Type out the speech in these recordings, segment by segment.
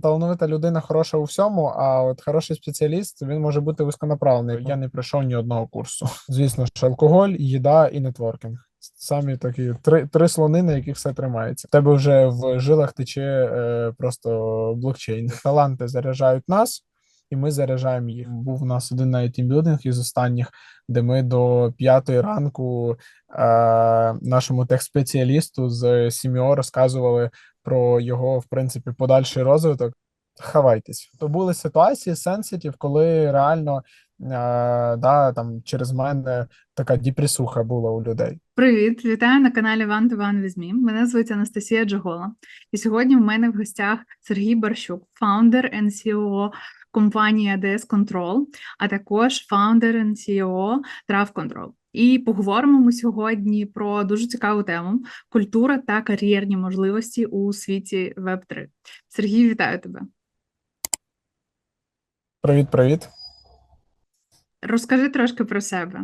талановита людина хороша у всьому, а от хороший спеціаліст він може бути вузьконаправлений. Я не пройшов ні одного курсу. Звісно ж, алкоголь, їда і нетворкінг. Самі такі три, три слони, на яких все тримається. В тебе вже в жилах тече е, просто блокчейн. Таланти заряджають нас, і ми заряджаємо їх. Був у нас один навіть тімбілдинг із останніх, де ми до п'ятої ранку е, нашому техспеціалісту з Сіміо розказували про його, в принципі, подальший розвиток. Хавайтесь. То були ситуації сенситів, коли реально е, да, там через мене така діпресуха була у людей. Привіт, вітаю на каналі One with Me. Мене звуть Анастасія Джогола. І сьогодні в мене в гостях Сергій Барщук, фаундер and CEO компанії ADS Control, а також фаундер and CEO Trав Control. І поговоримо ми сьогодні про дуже цікаву тему: культура та кар'єрні можливості у світі Web3. Сергій, вітаю тебе. Привіт, привіт. Розкажи трошки про себе.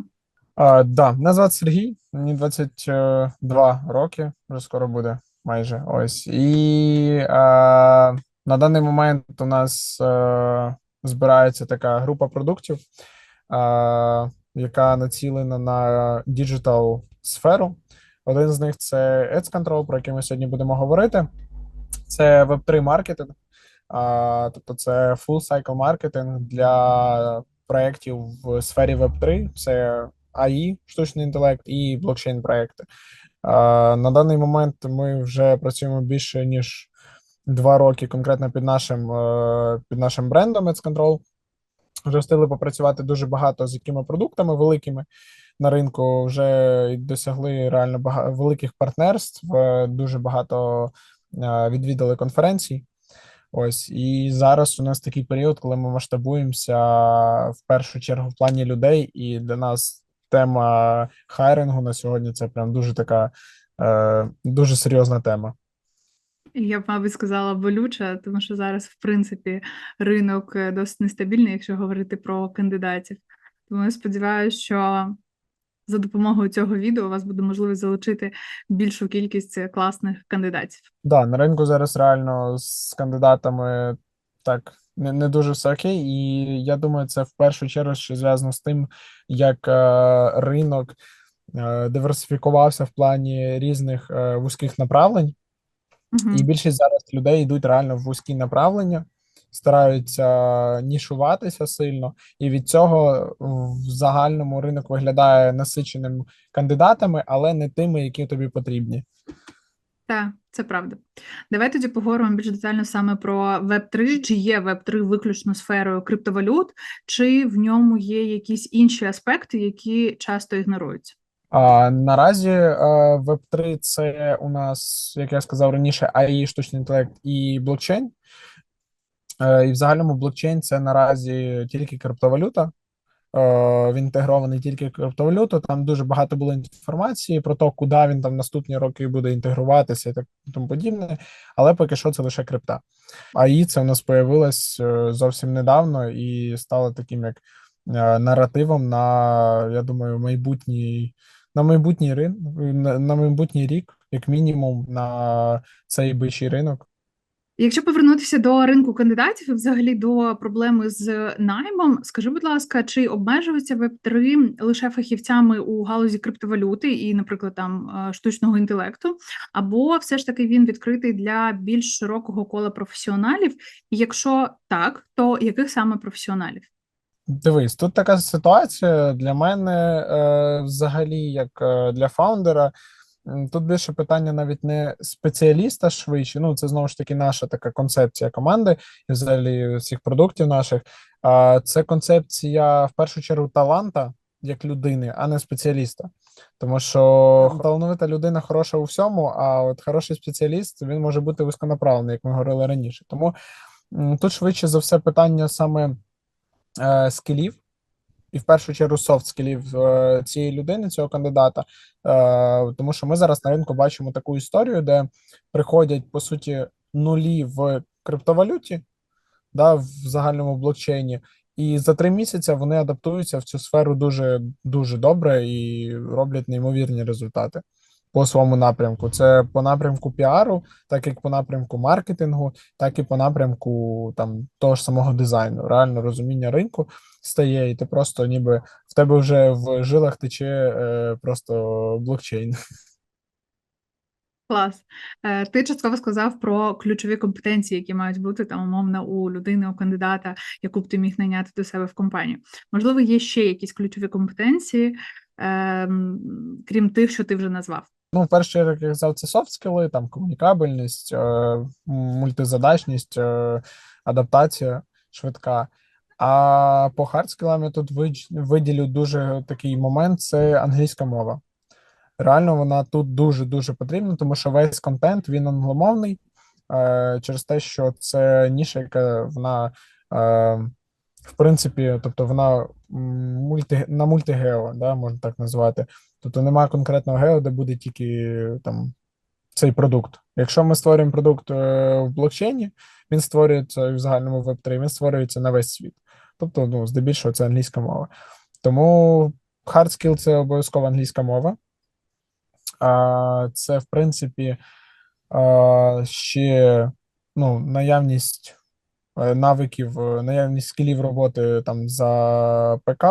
А, да, мене звати Сергій, мені 22 роки, вже скоро буде майже ось. І а, на даний момент у нас а, збирається така група продуктів, а, яка націлена на діджитал сферу. Один з них це Ads Control, про який ми сьогодні будемо говорити. Це Web3 маркетинг, тобто це full cycle маркетинг для проєктів в сфері Web3. Це АІ, штучний інтелект і блокчейн проекти. На даний момент ми вже працюємо більше ніж два роки конкретно під нашим е, під нашим брендом Ads Control. Вже попрацювати дуже багато з якими продуктами великими на ринку. Вже досягли реально багато великих партнерств, е, дуже багато е, відвідали конференцій. Ось і зараз у нас такий період, коли ми масштабуємося в першу чергу в плані людей, і для нас тема хайрингу на сьогодні це прям дуже така е, дуже серйозна тема. Я б, мабуть, сказала болюча, тому що зараз, в принципі, ринок е, досить нестабільний, якщо говорити про кандидатів. Тому я сподіваюся, що за допомогою цього відео у вас буде можливість залучити більшу кількість е, класних кандидатів. Да, на ринку зараз реально з кандидатами так не не дуже все окей, і я думаю, це в першу чергу ще зв'язано з тим, як е, ринок е, диверсифікувався в плані різних е, вузьких направлень, Угу. і більшість зараз людей йдуть реально в вузькі направлення, стараються нішуватися сильно, і від цього в загальному ринок виглядає насиченим кандидатами, але не тими, які тобі потрібні. Так, це правда. Давай тоді поговоримо більш детально саме про Web3. Чи є Web3 виключно сферою криптовалют, чи в ньому є якісь інші аспекти, які часто ігноруються? А наразі е, Web3 це у нас, як я сказав раніше, AI, штучний інтелект і блокчейн. Е, І в загальному блокчейн це наразі тільки криптовалюта. Е, Він інтегрований тільки криптовалюту. Там дуже багато було інформації про те, куди він там наступні роки буде інтегруватися і так тому подібне. Але поки що це лише крипта. AI це у нас появилось зовсім недавно і стало таким як наративом на, я думаю, майбутній на майбутній рин, на, на майбутній рік, як мінімум, на цей бичий ринок. Якщо повернутися до ринку кандидатів і взагалі до проблеми з наймом, скажи, будь ласка, чи обмежується Web3 лише фахівцями у галузі криптовалюти і, наприклад, там е, штучного інтелекту, або все ж таки він відкритий для більш широкого кола професіоналів? І якщо так, то яких саме професіоналів? Дивись, тут така ситуація для мене е, взагалі, як е, для фаундера. Тут більше питання навіть не спеціаліста швидше. Ну, це знову ж таки наша така концепція команди і взагалі всіх продуктів наших. А це концепція в першу чергу таланта як людини, а не спеціаліста. Тому що талановита людина хороша у всьому, а от хороший спеціаліст він може бути вузьконаправлений, як ми говорили раніше. Тому тут швидше за все питання саме е, скілів, і в першу чергу софт скілів е, цієї людини, цього кандидата. Е, тому що ми зараз на ринку бачимо таку історію, де приходять по суті нулі в криптовалюті, да, в загальному блокчейні, і за три місяці вони адаптуються в цю сферу дуже дуже добре і роблять неймовірні результати. По своєму напрямку. Це по напрямку піару, так як по напрямку маркетингу, так і по напрямку там того ж самого дизайну. Реально розуміння ринку стає, і ти просто ніби в тебе вже в жилах тече е, просто блокчейн. Клас. Е, Ти частково сказав про ключові компетенції, які мають бути там умовно у людини, у кандидата, яку б ти міг найняти до себе в компанію. Можливо, є ще якісь ключові компетенції, ем, крім тих, що ти вже назвав. Ну, чергу, як я казав, це софт скіли, там комунікабельність, е, мультизадачність, е, адаптація швидка. А по хардскілам я тут виділю дуже такий момент: це англійська мова. Реально, вона тут дуже-дуже потрібна, тому що весь контент він англомовний, е, через те, що це ніша, яка вона, в принципі, тобто вона мульти, на мультигео, да, можна так назвати. Тобто немає конкретного гео, де буде тільки там цей продукт. Якщо ми створюємо продукт е, в блокчейні, він створюється в загальному Web3, він створюється на весь світ. Тобто, ну, здебільшого, це англійська мова. Тому hard skill – це обов'язково англійська мова. А, це, в принципі, ще ну, наявність е, навиків, е, наявність скілів роботи там за ПК.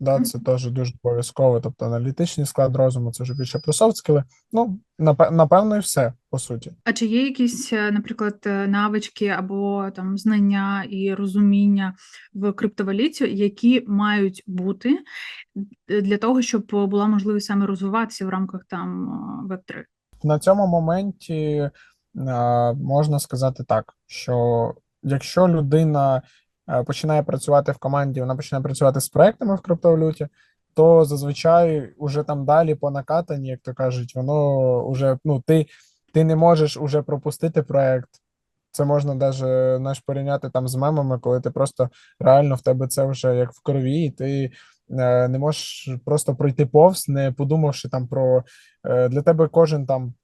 Да, це теж дуже обов'язково. Тобто аналітичний склад розуму, це вже більше про софт скіли. Ну, напе- напевно, і все, по суті. А чи є якісь, е, наприклад, е, навички або там знання і розуміння в криптовалюті, які мають бути е, для того, щоб була можливість саме розвиватися в рамках там е, Web3? На цьому моменті можна сказати так, що якщо людина починає працювати в команді, вона починає працювати з проектами в криптовалюті, то зазвичай уже там далі по накатанні, як то кажуть, воно уже ну ти, ти не можеш уже пропустити проект. Це можна даже знаєш, порівняти там з мемами, коли ти просто реально в тебе це вже як в крові, і ти е, не можеш просто пройти повз, не подумавши там про е, для тебе кожен там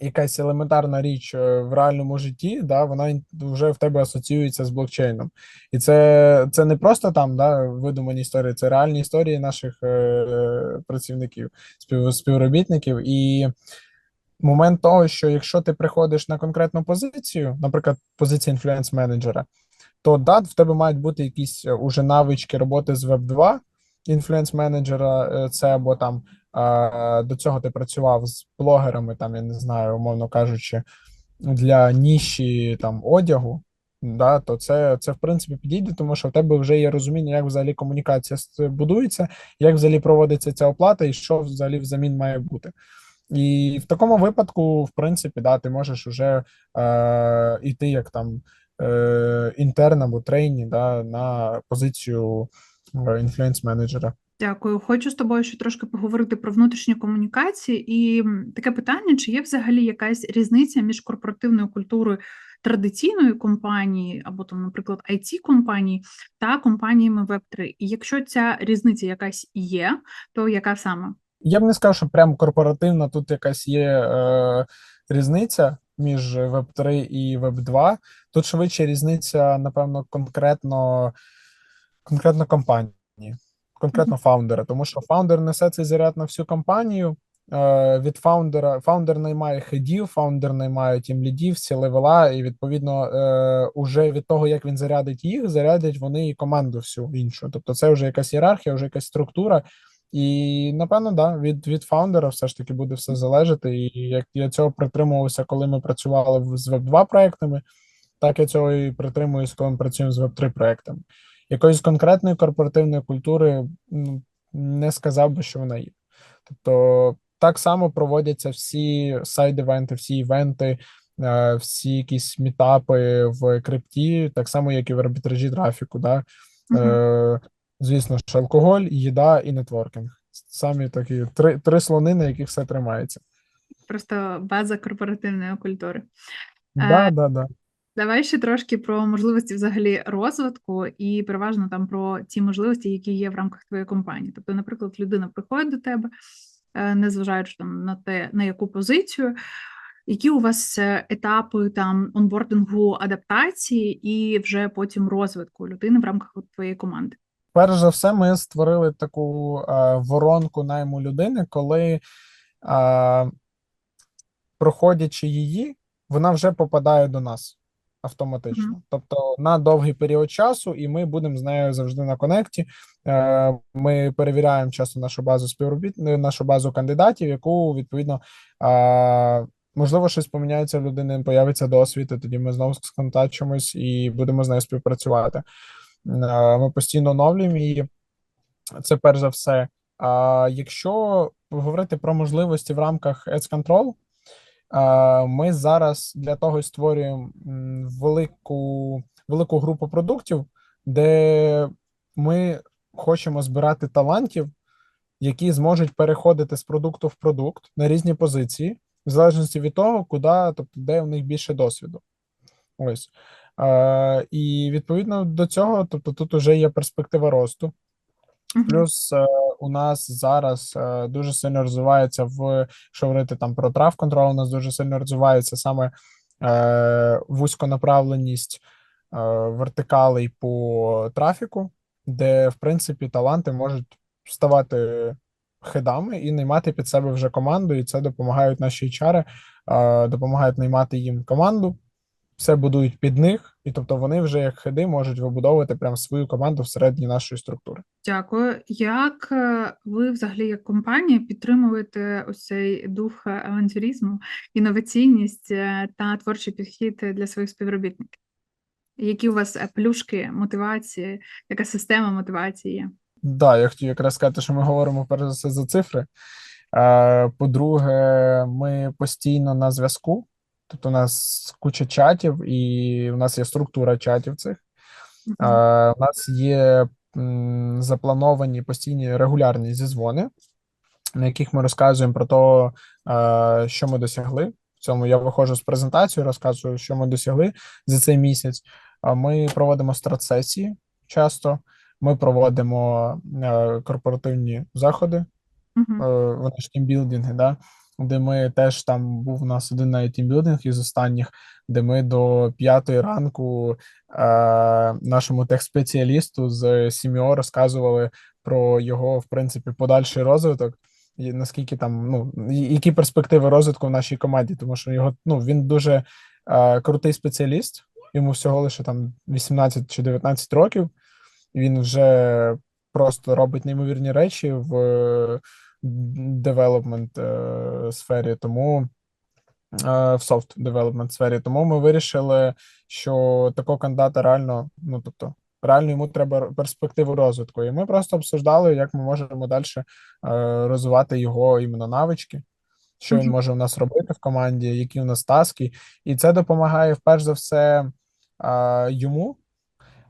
якась елементарна річ е, в реальному житті, да, вона вже в тебе асоціюється з блокчейном. І це, це не просто там да, видумані історії, це реальні історії наших е, працівників, спів, співробітників. І момент того, що якщо ти приходиш на конкретну позицію, наприклад, позиція інфлюенс-менеджера, то да, в тебе мають бути якісь е, уже навички роботи з Web2 інфлюенс-менеджера, е, це або там до цього ти працював з блогерами, там, я не знаю, умовно кажучи, для ніші там одягу. Да, то це, це в принципі підійде, тому що в тебе вже є розуміння, як взагалі комунікація будується, як взагалі проводиться ця оплата, і що взагалі взамін має бути. І в такому випадку, в принципі, да, ти можеш вже е, іти як там е, інтерн або трейні да, на позицію е, інфлюенс-менеджера. Дякую. Хочу з тобою ще трошки поговорити про внутрішні комунікації. І таке питання: чи є взагалі якась різниця між корпоративною культурою традиційної компанії, або там, наприклад, it компанії та компаніями Web3? І якщо ця різниця якась є, то яка саме? Я б не сказав, що прям корпоративна тут якась є е, різниця між Web3 і Web2. Тут швидше різниця, напевно, конкретно, конкретно компанії, конкретно фаундера, тому що фаундер несе цей заряд на всю компанію. Е, від фаундера, фаундер наймає хедів, фаундер наймає тімлідів, всі левела, і відповідно е, уже від того, як він зарядить їх, зарядять вони і команду всю іншу. Тобто це вже якась ієрархія, вже якась структура. І напевно, да, від, від фаундера все ж таки буде все залежати. І як я цього притримувався, коли ми працювали з Web2 проектами, так я цього і притримуюсь, коли ми працюємо з Web3 проектами. Якоїсь конкретної корпоративної культури ну, не сказав би, що вона є. Тобто, так само проводяться всі сайд-івенти, всі івенти, е, всі якісь мітапи в крипті, так само, як і в арбітражі трафіку. Да? Е, звісно ж, алкоголь, їда і нетворкінг. Самі такі три, три слони, на яких все тримається. Просто база корпоративної культури. Да, да, да. Давай ще трошки про можливості взагалі розвитку і переважно там про ті можливості, які є в рамках твоєї компанії. Тобто, наприклад, людина приходить до тебе, е, незважаючи там на те, на яку позицію, які у вас е, етапи там онбордингу, адаптації і вже потім розвитку людини в рамках твоєї команди. Перш за все, ми створили таку е, воронку найму людини, коли а, проходячи її, вона вже попадає до нас автоматично. Мгм. Тобто на довгий період часу, і ми будемо з нею завжди на конекті. Е, Ми перевіряємо часто нашу базу співробіт, нашу базу кандидатів, яку відповідно а, можливо щось поміняється в людини, появиться досвід, і тоді ми знову сконтачимось і будемо з нею співпрацювати. Е, Ми постійно оновлюємо її. Це перш за все. А якщо говорити про можливості в рамках Ads Control, ми зараз для того створюємо велику, велику групу продуктів, де ми хочемо збирати талантів, які зможуть переходити з продукту в продукт на різні позиції, в залежності від того, куди, тобто де у них більше досвіду. Ось. Е, і відповідно до цього, тобто тут вже є перспектива росту. Плюс е, у нас зараз е, дуже сильно розвивається в що говорити там про трав контрол, у нас дуже сильно розвивається саме е, вузьконаправленість е, вертикалей по трафіку, де в принципі таланти можуть ставати хедами і наймати під себе вже команду, і це допомагають наші HR, е, допомагають наймати їм команду. Все будують під них, і тобто вони вже як хеди можуть вибудовувати прям свою команду всередині нашої структури. Дякую. Як е, ви взагалі як компанія підтримуєте ось цей дух е, авантюризму, інноваційність е, та творчий підхід для своїх співробітників? Які у вас плюшки, мотивації, яка система мотивації є? Да, я хотів якраз сказати, що ми говоримо перш за все за цифри. По-друге, ми постійно на зв'язку. Тобто, у нас куча чатів, і у нас є структура чатів цих. Мгм. Е, У нас є м, заплановані постійні регулярні зізвони, на яких ми розказуємо про те, що ми досягли. В цьому я виходжу з презентацією, розказую, що ми досягли за цей місяць. Ми проводимо стратсесії часто. Ми проводимо е, корпоративні заходи, Мгм. е, вони ж тімбілдинги, да? Де ми теж там був у нас один навіть тімбілдинг із останніх, де ми до п'ятої ранку е, нашому техспеціалісту з Сіміо розказували про його, в принципі, подальший розвиток. І наскільки там, ну, які перспективи розвитку в нашій команді, тому що його ну він дуже е, крутий спеціаліст, йому всього лише там 18 чи 19 років, він вже просто робить неймовірні речі в девелопмент е, сфері, тому е, в софт девелопмент сфері. Тому ми вирішили, що такого кандидата реально, ну тобто, реально йому треба перспективу розвитку. І ми просто обсуждали, як ми можемо далі е, розвивати його іменно навички. Що він може у нас робити в команді, які у нас таски, і це допомагає перш за все е, йому,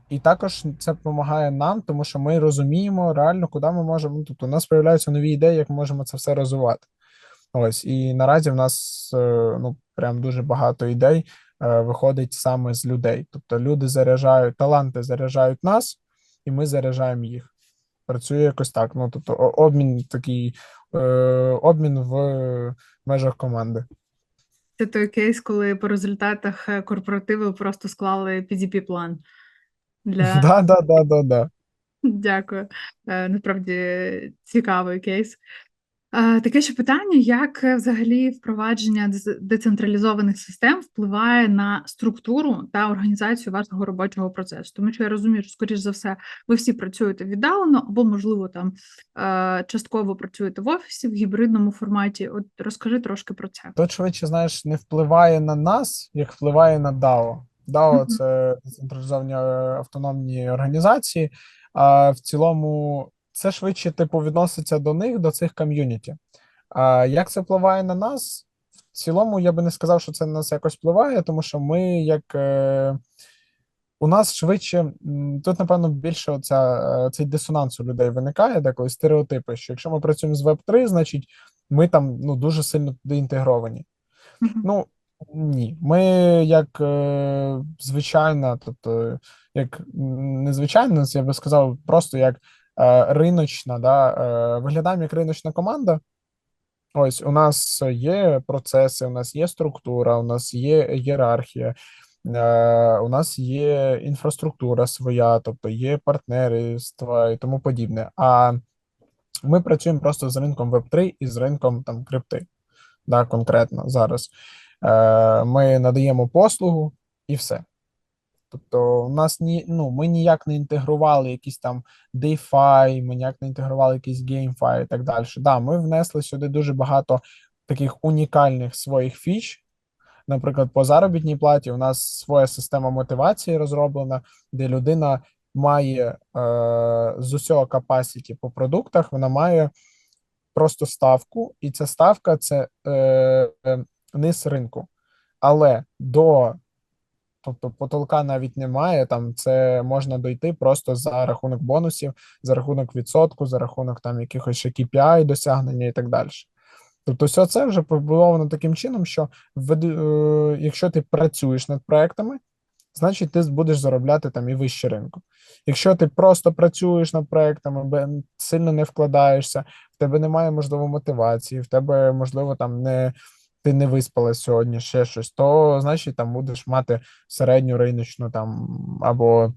і також це допомагає нам, тому що ми розуміємо реально, куди ми можемо. ну, Тобто, у нас з'являються нові ідеї, як ми можемо це все розвивати. Ось і наразі в нас е, ну прям дуже багато ідей е, виходить саме з людей. Тобто люди заряджають, таланти заряджають нас, і ми заряджаємо їх. Працює якось так. Ну тобто, обмін такий е, обмін в межах команди. Це той кейс, коли по результатах корпоративу просто склали PDP-план для Да, да, да, да, да. Дякую. Насправді цікавий кейс. Е, Таке ще питання: як е, взагалі впровадження децентралізованих систем впливає на структуру та організацію вашого робочого процесу? Тому що я розумію, що, скоріш за все, ви всі працюєте віддалено, або, можливо, там е, частково працюєте в офісі в гібридному форматі. От розкажи трошки про це. Тут швидше, знаєш, не впливає на нас, як впливає на DAO. DAO це децентралізовані автономні організації, а в цілому це швидше типу відноситься до них, до цих ком'юніті. А як це впливає на нас? В цілому я би не сказав, що це на нас якось впливає, тому що ми як. Е, у нас швидше тут, напевно, більше оця, е, цей дисонанс у людей виникає, деколи стереотипи, що якщо ми працюємо з Web3, значить ми там ну, дуже сильно туди інтегровані. Ну ні, ми як е, звичайна, тобто як м, я би сказав, просто як риночна, да, е, виглядаємо як риночна команда. Ось у нас є процеси, у нас є структура, у нас є ієрархія, е, у нас є інфраструктура своя, тобто є партнерства і тому подібне. А Ми працюємо просто з ринком Web3 і з ринком там крипти. Да, конкретно зараз. Е, Ми надаємо послугу і все. Тобто, у нас ні, ну, ми ніяк не інтегрували якісь там DeFi, ми ніяк не інтегрували якісь GameFi і так далі. Да, ми внесли сюди дуже багато таких унікальних своїх фіч. Наприклад, по заробітній платі у нас своя система мотивації розроблена, де людина має е, з усього capacity по продуктах, вона має просто ставку, і ця ставка це е, е, низ ринку. Але до тобто потолка навіть немає. Там це можна дойти просто за рахунок бонусів, за рахунок відсотку, за рахунок там якихось KPI досягнення і так далі. Тобто, все це вже побудовано таким чином, що е, якщо ти працюєш над проектами, значить ти будеш заробляти там і вище ринку. Якщо ти просто працюєш над проектами, сильно не вкладаєшся, в тебе немає можливо мотивації, в тебе можливо там не ти не виспалась сьогодні, ще щось, то значить там будеш мати середню риночну там або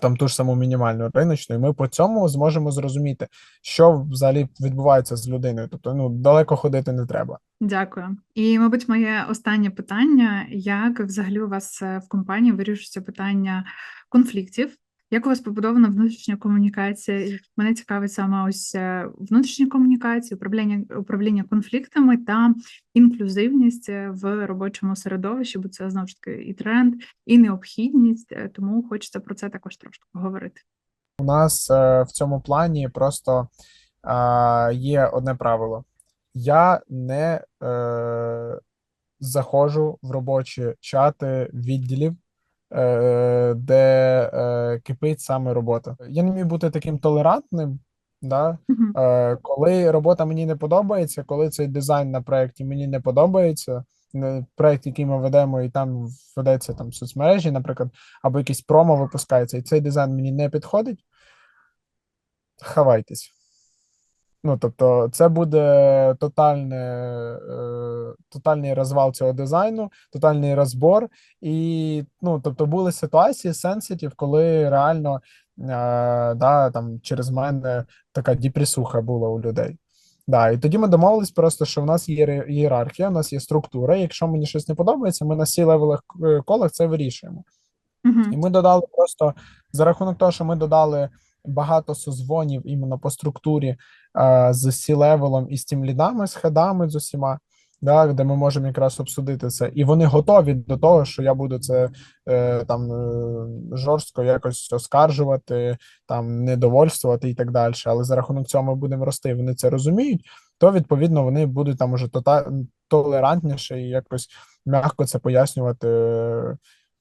там ту ж саму мінімальну риночну, і ми по цьому зможемо зрозуміти, що взагалі відбувається з людиною. Тобто, ну далеко ходити не треба. Дякую. І, мабуть, моє останнє питання: як взагалі у вас е, в компанії вирішується питання конфліктів? Як у вас побудована внутрішня комунікація? Мене цікавить саме ось е, внутрішня комунікація, управління управління конфліктами та інклюзивність е, в робочому середовищі, бо це знову ж таки і тренд, і необхідність. е, Тому хочеться про це також трошки поговорити. У нас в цьому плані просто є одне правило: я не заходжу в робочі чати відділів, де е, кипить саме робота. Я не міг бути таким толерантним. Да? Мгм. Е, коли робота мені не подобається, коли цей дизайн на проєкті мені не подобається, проєкт, який ми ведемо, і там ведеться там соцмережі, наприклад, або якийсь промо випускається, і цей дизайн мені не підходить, хавайтесь. Ну, тобто, це буде тотальне, е, тотальний розвал цього дизайну, тотальний розбор. І, ну, тобто, були ситуації сенситів, коли реально е, да, там, через мене така діпресуха була у людей. Да, і тоді ми домовились просто, що в нас є ієрархія, у нас є структура. Якщо мені щось не подобається, ми на сі левелах колах це вирішуємо. Мгм. І ми додали просто за рахунок того, що ми додали багато созвонів іменно по структурі е, з сі-левелом і з тим лідами, з хедами з усіма, да, де ми можемо якраз обсудити це. І вони готові до того, що я буду це е, там е, жорстко якось оскаржувати, там недовольствувати і так далі. Але за рахунок цього ми будемо рости, і вони це розуміють, то відповідно вони будуть там уже тота- толерантніше і якось м'яко це пояснювати.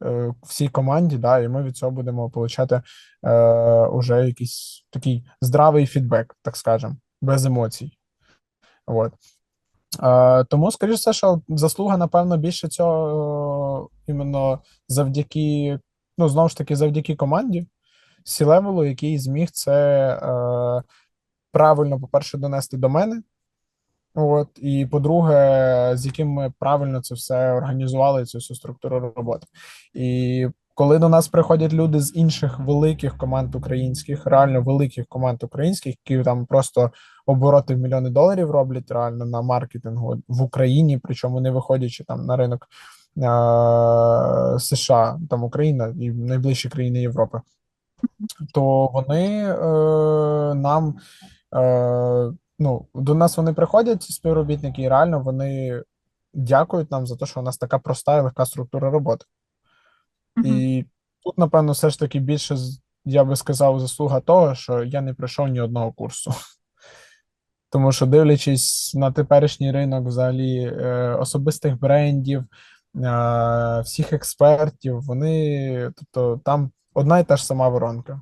Е, всій команді, да, і ми від цього будемо отримати е, уже якийсь такий здравий фідбек, так скажемо, без емоцій. От. Е, тому, скоріш все, що заслуга, напевно, більше цього е, іменно завдяки, ну, знову ж таки, завдяки команді Сі-левелу, який зміг це е, правильно, по-перше, донести до мене. От, і по-друге, з яким ми правильно це все організували, цю всю структуру роботи. І коли до нас приходять люди з інших великих команд українських, реально великих команд українських, які там просто обороти в мільйони доларів роблять реально на маркетингу в Україні, причому не виходячи там на ринок е- США, там Україна і найближчі країни Європи, то вони е- нам. Е- Ну, до нас вони приходять, ці співробітники, і реально вони дякують нам за те, що у нас така проста і легка структура роботи. Мгм. І тут, напевно, все ж таки більше, я би сказав, заслуга того, що я не пройшов ні одного курсу. Тому що, дивлячись на теперішній ринок, взагалі, е, особистих брендів, е, всіх експертів, вони, тобто, там одна і та ж сама воронка.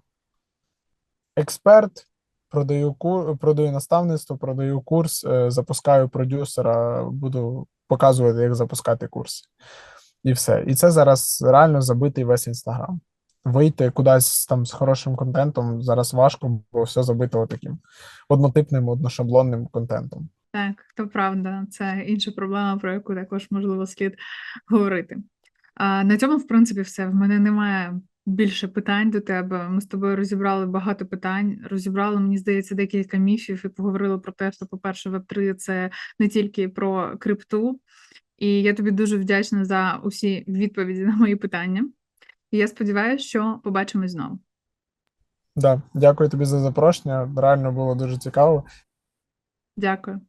Експерт, продаю кур, продаю наставництво, продаю курс, е, запускаю продюсера, буду показувати, як запускати курс. І все. І це зараз реально забитий весь інстаграм. Вийти кудись там з хорошим контентом зараз важко, бо все забито таким однотипним, одношаблонним контентом. Так, то правда, це інша проблема, про яку також можливо слід говорити. А, на цьому, в принципі, все. В мене немає більше питань до тебе. Ми з тобою розібрали багато питань, розібрали, мені здається, декілька міфів і поговорили про те, що, по-перше, Web3 – це не тільки про крипту. І я тобі дуже вдячна за усі відповіді на мої питання. І я сподіваюся, що побачимось знову. Да, дякую тобі за запрошення. Реально було дуже цікаво. Дякую.